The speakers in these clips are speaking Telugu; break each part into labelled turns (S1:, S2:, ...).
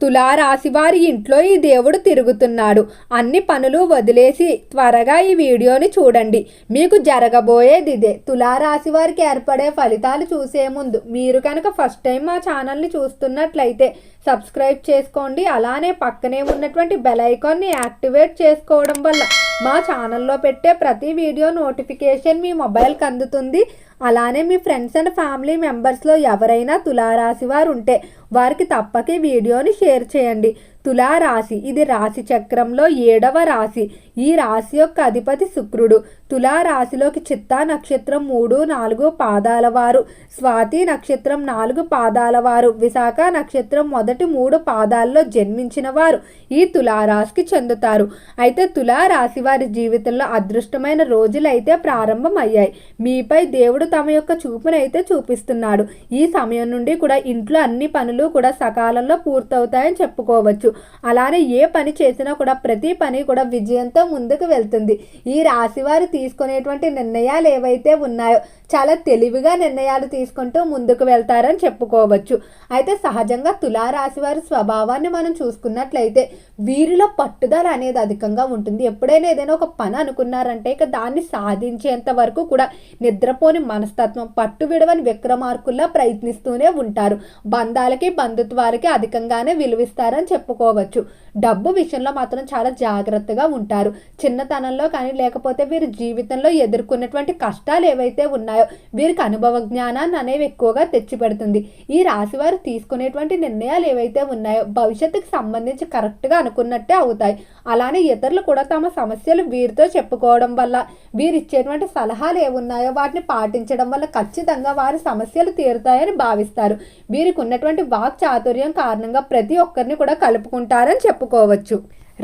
S1: తులా రాశి వారి ఇంట్లో ఈ దేవుడు తిరుగుతున్నాడు. అన్ని పనులు వదిలేసి త్వరగా ఈ వీడియోని చూడండి. మీకు జరగబోయేది ఇదే. తులా రాశి వారికి ఏర్పడే ఫలితాలు చూసే ముందు మీరు కనుక ఫస్ట్ టైం మా ఛానల్ని చూస్తున్నట్లయితే సబ్స్క్రైబ్ చేసుకోండి. అలానే పక్కనే ఉన్నటువంటి బెల్ ఐకాన్ని యాక్టివేట్ చేసుకోవడం వల్ల మా ఛానల్లో పెట్టే ప్రతి వీడియో నోటిఫికేషన్ మీ మొబైల్కి అందుతుంది. అలానే మీ ఫ్రెండ్స్ అండ్ ఫ్యామిలీ మెంబర్స్లో ఎవరైనా తులారాశి వారు ఉంటే వారికి తప్పక వీడియోని షేర్ చేయండి. తులారాశి ఇది రాశి చక్రంలో ఏడవ రాశి. ఈ రాశి యొక్క అధిపతి శుక్రుడు. తులారాశిలోకి చిత్తా నక్షత్రం మూడు నాలుగు పాదాల వారు. స్వాతి నక్షత్రం నాలుగు పాదాల వారు. విశాఖ నక్షత్రం మొదటి మూడు పాదాల్లో జన్మించిన వారు. ఈ తులారాశికి చెందుతారు. అయితే తులారాశి వారి జీవితంలో అదృష్టమైన రోజులైతే ప్రారంభమయ్యాయి. మీపై దేవుడు తమ యొక్క చూపునైతే చూపిస్తున్నాడు. ఈ సమయం నుండి కూడా ఇంట్లో అన్ని పనులు కూడా సకాలంలో పూర్తవుతాయని చెప్పుకోవచ్చు. అలానే ఏ పని చేసినా కూడా ప్రతి పని కూడా విజయంతో ముందుకు వెళ్తుంది. ఈ రాశి వారు తీసుకునేటువంటి నిర్ణయాలు ఏవైతే ఉన్నాయో చాలా తెలివిగా నిర్ణయాలు తీసుకుంటూ ముందుకు వెళ్తారని చెప్పుకోవచ్చు. అయితే సహజంగా తులారాశి వారి స్వభావాన్ని మనం చూసుకున్నట్లయితే వీరిలో పట్టుదల అనేది అధికంగా ఉంటుంది. ఎప్పుడైనా ఏదైనా ఒక పని అనుకున్నారంటే ఇక దాన్ని సాధించేంత వరకు కూడా నిద్రపోని మనస్తత్వం పట్టు విడవని విక్రమార్కుల్లా ప్రయత్నిస్తూనే ఉంటారు. బంధాలకి బంధుత్వాలకి అధికంగానే విలువిస్తారని చెప్పుకోవచ్చు. డబ్బు విషయంలో మాత్రం చాలా జాగ్రత్తగా ఉంటారు. చిన్నతనంలో కానీ లేకపోతే వీరి జీవితంలో ఎదుర్కొన్నటువంటి కష్టాలు ఏవైతే ఉన్నాయో వీరికి అనుభవ జ్ఞానాన్ని అనేవి ఎక్కువగా తెచ్చిపెడుతుంది. ఈ రాశివారు తీసుకునేటువంటి నిర్ణయాలు ఏవైతే ఉన్నాయో భవిష్యత్తుకు సంబంధించి కరెక్ట్గా అనుకున్నట్టే అవుతాయి. అలానే ఇతరులు కూడా తమ సమస్యలు వీరితో చెప్పుకోవడం వల్ల వీరు ఇచ్చేటువంటి సలహాలు ఏమున్నాయో వాటిని పాటించడం వల్ల ఖచ్చితంగా వారి సమస్యలు తీరుతాయని భావిస్తారు. వీరికి ఉన్నటువంటి వాక్ చాతుర్యం కారణంగా ప్రతి ఒక్కరిని కూడా కలుపుకుంటారని చెప్పుకోవచ్చు.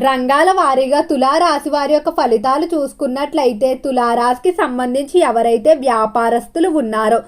S1: రంగాల వారీగా తులారాశి వారి యొక్క ఫలితాలు చూసుకున్నట్లయితే తులారాశికి సంబంధించి ఎవరైతే వ్యాపారస్తులు ఉన్నారో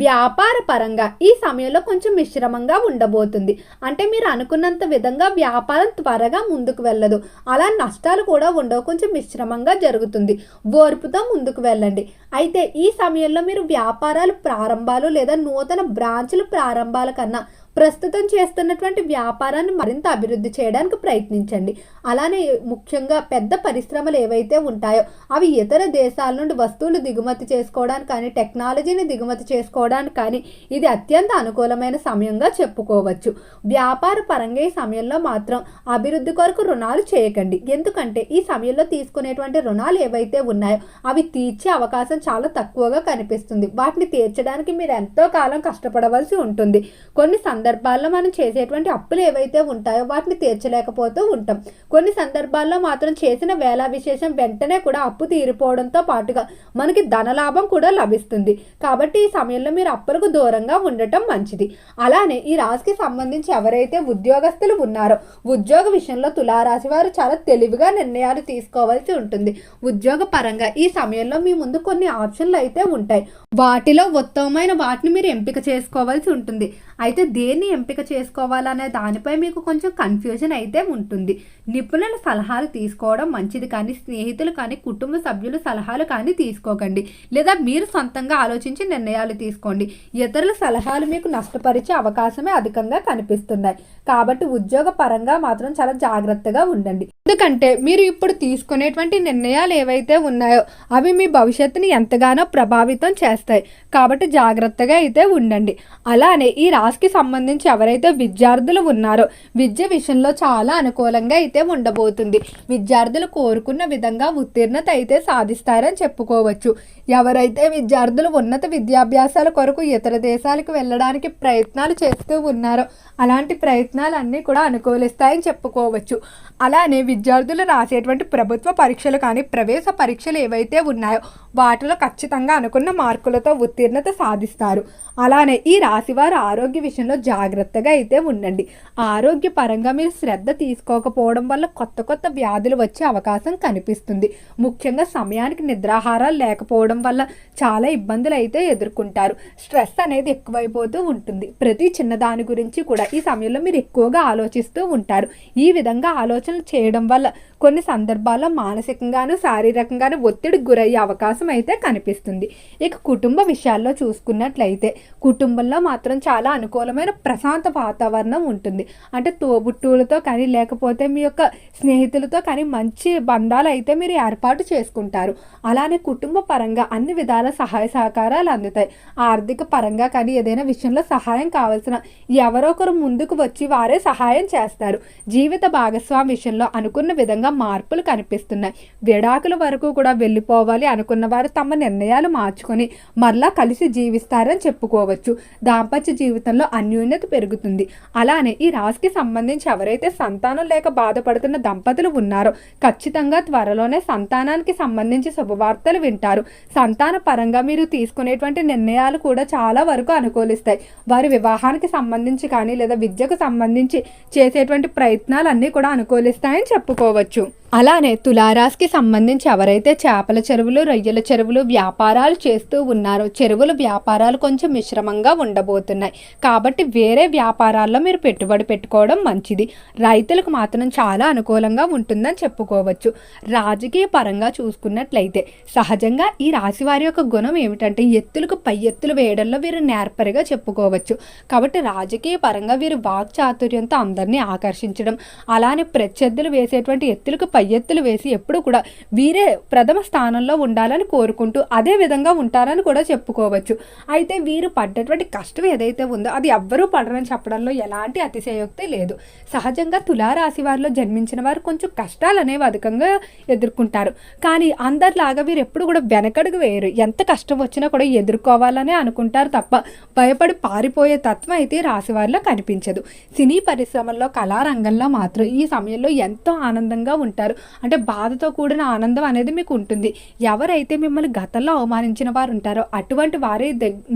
S1: వ్యాపార పరంగా ఈ సమయంలో కొంచెం మిశ్రమంగా ఉండబోతుంది. అంటే మీరు అనుకున్నంత విధంగా వ్యాపారం త్వరగా ముందుకు వెళ్ళదు. అలా నష్టాలు కూడా ఉండవు. కొంచెం మిశ్రమంగా జరుగుతుంది. ఓర్పుతో ముందుకు వెళ్ళండి. అయితే ఈ సమయంలో మీరు వ్యాపారాలు ప్రారంభాలు లేదా నూతన బ్రాంచ్లు ప్రారంభాల కన్నా ప్రస్తుతం చేస్తున్నటువంటి వ్యాపారాన్ని మరింత అభివృద్ధి చేయడానికి ప్రయత్నించండి. అలానే ముఖ్యంగా పెద్ద పరిశ్రమలు ఏవైతే ఉంటాయో అవి ఇతర దేశాల నుండి వస్తువులు దిగుమతి చేసుకోవడానికి కానీ టెక్నాలజీని దిగుమతి చేసుకోవడానికి కానీ ఇది అత్యంత అనుకూలమైన సమయంగా చెప్పుకోవచ్చు. వ్యాపార పరంగా ఈ సమయంలో మాత్రం అభివృద్ధి కొరకు రుణాలు చేయకండి. ఎందుకంటే ఈ సమయంలో తీసుకునేటువంటి రుణాలు ఏవైతే ఉన్నాయో అవి తీర్చే అవకాశం చాలా తక్కువగా కనిపిస్తుంది. వాటిని తీర్చడానికి మీరు ఎంతో కాలం కష్టపడవలసి ఉంటుంది. కొన్ని సందర్భాలు సందర్భాల్లో మనం చేసేటువంటి అప్పులు ఏవైతే ఉంటాయో వాటిని తీర్చలేకపోతూ ఉంటాం. కొన్ని సందర్భాల్లో మాత్రం చేసిన వేళ విశేషం వెంటనే కూడా అప్పు తీరిపోవడంతో పాటుగా మనకి ధనలాభం కూడా లభిస్తుంది. కాబట్టి ఈ సమయంలో మీరు అప్పులకు దూరంగా ఉండటం మంచిది. అలానే ఈ రాశికి సంబంధించి ఎవరైతే ఉద్యోగస్తులు ఉన్నారో ఉద్యోగ విషయంలో తులారాశి వారు చాలా తెలివిగా నిర్ణయాలు తీసుకోవాల్సి ఉంటుంది. ఉద్యోగ పరంగా ఈ సమయంలో మీ ముందు కొన్ని ఆప్షన్లు అయితే ఉంటాయి. వాటిలో ఉత్తమమైన వాటిని మీరు ఎంపిక చేసుకోవాల్సి ఉంటుంది. అయితే దేన్ని ఎంపిక చేసుకోవాలనే దానిపై మీకు కొంచెం కన్ఫ్యూజన్ అయితే ఉంటుంది. నిపుణుల సలహాలు తీసుకోవడం మంచిది కానీ స్నేహితులు కానీ కుటుంబ సభ్యుల సలహాలు కానీ తీసుకోకండి. లేదా మీరు సొంతంగా ఆలోచించి నిర్ణయాలు తీసుకోండి. ఇతరుల సలహాలు మీకు నష్టపరిచే అవకాశమే అధికంగా కనిపిస్తున్నాయి. కాబట్టి ఉద్యోగ పరంగా మాత్రం చాలా జాగ్రత్తగా ఉండండి. ఎందుకంటే మీరు ఇప్పుడు తీసుకునేటువంటి నిర్ణయాలు ఏవైతే ఉన్నాయో అవి మీ భవిష్యత్తుని ఎంతగానో ప్రభావితం చేస్తాయి. కాబట్టి జాగ్రత్తగా అయితే ఉండండి. అలానే ఈ రాశికి సంబంధించి ఎవరైతే విద్యార్థులు ఉన్నారో విద్య విషయంలో చాలా అనుకూలంగా అయితే ఉండబోతుంది. విద్యార్థులు కోరుకున్న విధంగా ఉత్తీర్ణత అయితే సాధిస్తారని చెప్పుకోవచ్చు. ఎవరైతే విద్యార్థులు ఉన్నత విద్యాభ్యాసాల కొరకు ఇతర దేశాలకు వెళ్ళడానికి ప్రయత్నాలు చేస్తూ ఉన్నారో అలాంటి ప్రయత్నాలన్నీ కూడా అనుకూలిస్తాయని చెప్పుకోవచ్చు. అలానే విద్యార్థులు రాసేటువంటి ప్రభుత్వ పరీక్షలు కానీ ప్రవేశ పరీక్షలు ఏవైతే ఉన్నాయో వాటిలో ఖచ్చితంగా అనుకున్న మార్కులతో ఉత్తీర్ణత సాధిస్తారు. అలానే ఈ రాశివారు ఆరోగ్య విషయంలో జాగ్రత్తగా అయితే ఉండండి. ఆరోగ్యపరంగా మీరు శ్రద్ధ తీసుకోకపోవడం వల్ల కొత్త కొత్త వ్యాధులు వచ్చే అవకాశం కనిపిస్తుంది. ముఖ్యంగా సమయానికి నిద్రాహారాలు లేకపోవడం వల్ల చాలా ఇబ్బందులు అయితే ఎదుర్కొంటారు. స్ట్రెస్ అనేది ఎక్కువైపోతూ ఉంటుంది. ప్రతి చిన్నదాని గురించి కూడా ఈ సమయంలో మీరు ఎక్కువగా ఆలోచిస్తూ ఉంటారు. ఈ విధంగా ఆలోచనలు చేయడం వల్ల కొన్ని సందర్భాల్లో మానసికంగాను శారీరకంగాను ఒత్తిడికి గురయ్యే అవకాశం అయితే కనిపిస్తుంది. ఇక కుటుంబ విషయాల్లో చూసుకున్నట్లయితే కుటుంబంలో మాత్రం చాలా అనుకూలమైన ప్రశాంత వాతావరణం ఉంటుంది. అంటే తోబుట్టువులతో కానీ లేకపోతే మీ యొక్క స్నేహితులతో కానీ మంచి బంధాలు అయితే మీరు ఏర్పాటు చేసుకుంటారు. అలానే కుటుంబ పరంగా అన్ని విధాల సహాయ సహకారాలు అందుతాయి. ఆర్థిక పరంగా కానీ ఏదైనా విషయంలో సహాయం కావాల్సిన ఎవరో ఒకరు ముందుకు వచ్చి వారే సహాయం చేస్తారు. జీవిత భాగస్వామి విషయంలో అనుకున్న విధంగా మార్పులు కనిపిస్తున్నాయి. విడాకుల వరకు కూడా వెళ్ళిపోవాలి అనుకున్న వారు తమ నిర్ణయాలు మార్చుకొని మరలా కలిసి జీవిస్తారని చెప్పుకోవచ్చు. దాంపత్య జీవితంలో అన్యోన్యత పెరుగుతుంది. అలానే ఈ రాశికి సంబంధించి ఎవరైతే సంతానం లేక బాధపడుతున్న దంపతులు ఉన్నారో ఖచ్చితంగా త్వరలోనే సంతానానికి సంబంధించి శుభవార్తలు వింటారు. సంతాన పరంగా మీరు తీసుకునేటువంటి నిర్ణయాలు కూడా చాలా వరకు అనుకూలిస్తాయి. వారి వివాహానికి సంబంధించి కానీ లేదా విద్యకు సంబంధించి చేసేటువంటి ప్రయత్నాలు అన్నీ కూడా అనుకూలిస్తాయని చెప్పుకోవచ్చు. అలానే తులారాశికి సంబంధించి ఎవరైతే చేపల చెరువులు రొయ్యల చెరువులు వ్యాపారాలు చేస్తూ ఉన్నారో చెరువులు వ్యాపారాలు కొంచెం మిశ్రమంగా ఉండబోతున్నాయి. కాబట్టి వేరే వ్యాపారాల్లో మీరు పెట్టుబడి పెట్టుకోవడం మంచిది. రైతులకు మాత్రం చాలా అనుకూలంగా ఉంటుందని చెప్పుకోవచ్చు. రాజకీయ పరంగా చూసుకున్నట్లయితే సహజంగా ఈ రాశి వారి యొక్క గుణం ఏమిటంటే ఎత్తులకు పై ఎత్తులు వేయడంలో వీరు నేర్పరిగా చెప్పుకోవచ్చు. కాబట్టి రాజకీయ పరంగా వీరు వాక్చాతుర్యంతో అందరినీ ఆకర్షించడం అలానే ప్రత్యర్థులు వేసేటువంటి ఎత్తులకు పై ఎత్తులు వేసి ఎప్పుడు కూడా వీరే ప్రథమ స్థానంలో ఉండాలని కోరుకుంటూ అదే విధంగా ఉంటారని కూడా చెప్పుకోవచ్చు. అయితే వీరు పడ్డటువంటి కష్టం ఏదైతే ఉందో అది ఎవ్వరూ పడరని చెప్పడంలో ఎలాంటి అతిశయోక్తి లేదు. సహజంగా తులారాశి వారిలో జన్మించిన వారు కొంచెం కష్టాలు అనేవి అధికంగా ఎదుర్కొంటారు. కానీ అందరిలాగా వీరు ఎప్పుడు కూడా వెనకడుగు వేయరు. ఎంత కష్టం వచ్చినా కూడా ఎదుర్కోవాలనే అనుకుంటారు తప్ప భయపడి పారిపోయే తత్వం అయితే రాశి వారిలో కనిపించదు. సినీ పరిశ్రమల్లో కళారంగంలో మాత్రం ఈ సమయంలో ఎంతో ఆనందంగా ఉంటారు. అంటే బాధతో కూడిన ఆనందం అనేది మీకు ఉంటుంది. ఎవరైతే మిమ్మల్ని గతంలో అవమానించిన వారు ఉంటారో అటువంటి వారే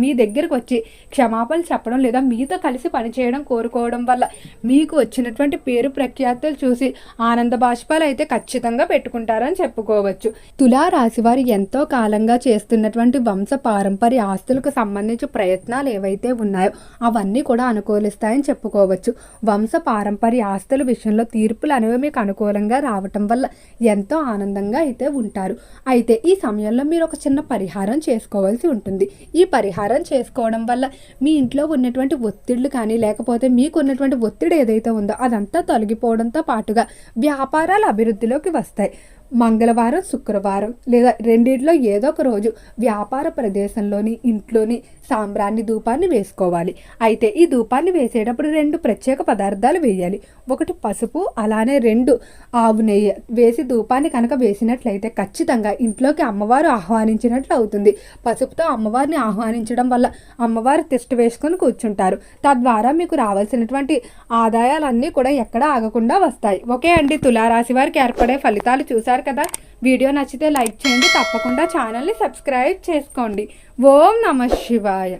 S1: మీ దగ్గరకు వచ్చి క్షమాపణలు చెప్పడం లేదా మీతో కలిసి పనిచేయడం కోరుకోవడం వల్ల మీకు వచ్చినటువంటి పేరు ప్రఖ్యాతులు చూసి ఆనంద బాష్పాలు అయితే ఖచ్చితంగా పెట్టుకుంటారని చెప్పుకోవచ్చు. తులా రాశి వారు ఎంతో కాలంగా చేస్తున్నటువంటి వంశ పారంపర్య ఆస్తులకు సంబంధించి ప్రయత్నాలు ఏవైతే ఉన్నాయో అవన్నీ కూడా అనుకూలిస్తాయని చెప్పుకోవచ్చు. వంశ పారంపర్య ఆస్తుల విషయంలో తీర్పులు అనేవి మీకు అనుకూలంగా రావటం వల్ల ఎంతో ఆనందంగా అయితే ఉంటారు. అయితే ఈ సమయంలో మీరు ఒక చిన్న పరిహారం చేసుకోవాల్సి ఉంటుంది. ఈ పరిహారం చేసుకోవడం వల్ల మీ ఇంట్లో ఉన్నటువంటి ఒత్తిళ్ళు కానీ లేకపోతే మీకు ఉన్నటువంటి ఒత్తిడి ఏదైతే ఉందో అదంతా తొలగిపోవడంతో పాటుగా వ్యాపారాలు అభివృద్ధిలోకి వస్తాయి. మంగళవారం శుక్రవారం లేదా రెండింటిలో ఏదో ఒక రోజు వ్యాపార ప్రదేశంలోని ఇంట్లోని సాంబ్రాన్ని ధూపాన్ని వేసుకోవాలి. అయితే ఈ ధూపాన్ని వేసేటప్పుడు రెండు ప్రత్యేక పదార్థాలు వేయాలి. ఒకటి పసుపు అలానే రెండు ఆవు నెయ్యి. వేసి ధూపాన్ని కనుక వేసినట్లయితే ఖచ్చితంగా ఇంట్లోకి అమ్మవారు ఆహ్వానించినట్లు అవుతుంది. పసుపుతో అమ్మవారిని ఆహ్వానించడం వల్ల అమ్మవారు తిష్ట వేసుకొని కూర్చుంటారు. తద్వారా మీకు రావాల్సినటువంటి ఆదాయాలన్నీ కూడా ఎక్కడ ఆగకుండా వస్తాయి. ఓకే అండి. తులారాశి వారికి ఏర్పడే ఫలితాలు చూశారు కదా? వీడియో నచ్చితే లైక్ చేయండి తప్పకుండా ఛానల్ని సబ్స్క్రైబ్ చేసుకోండి. ఓం నమ శివాయ.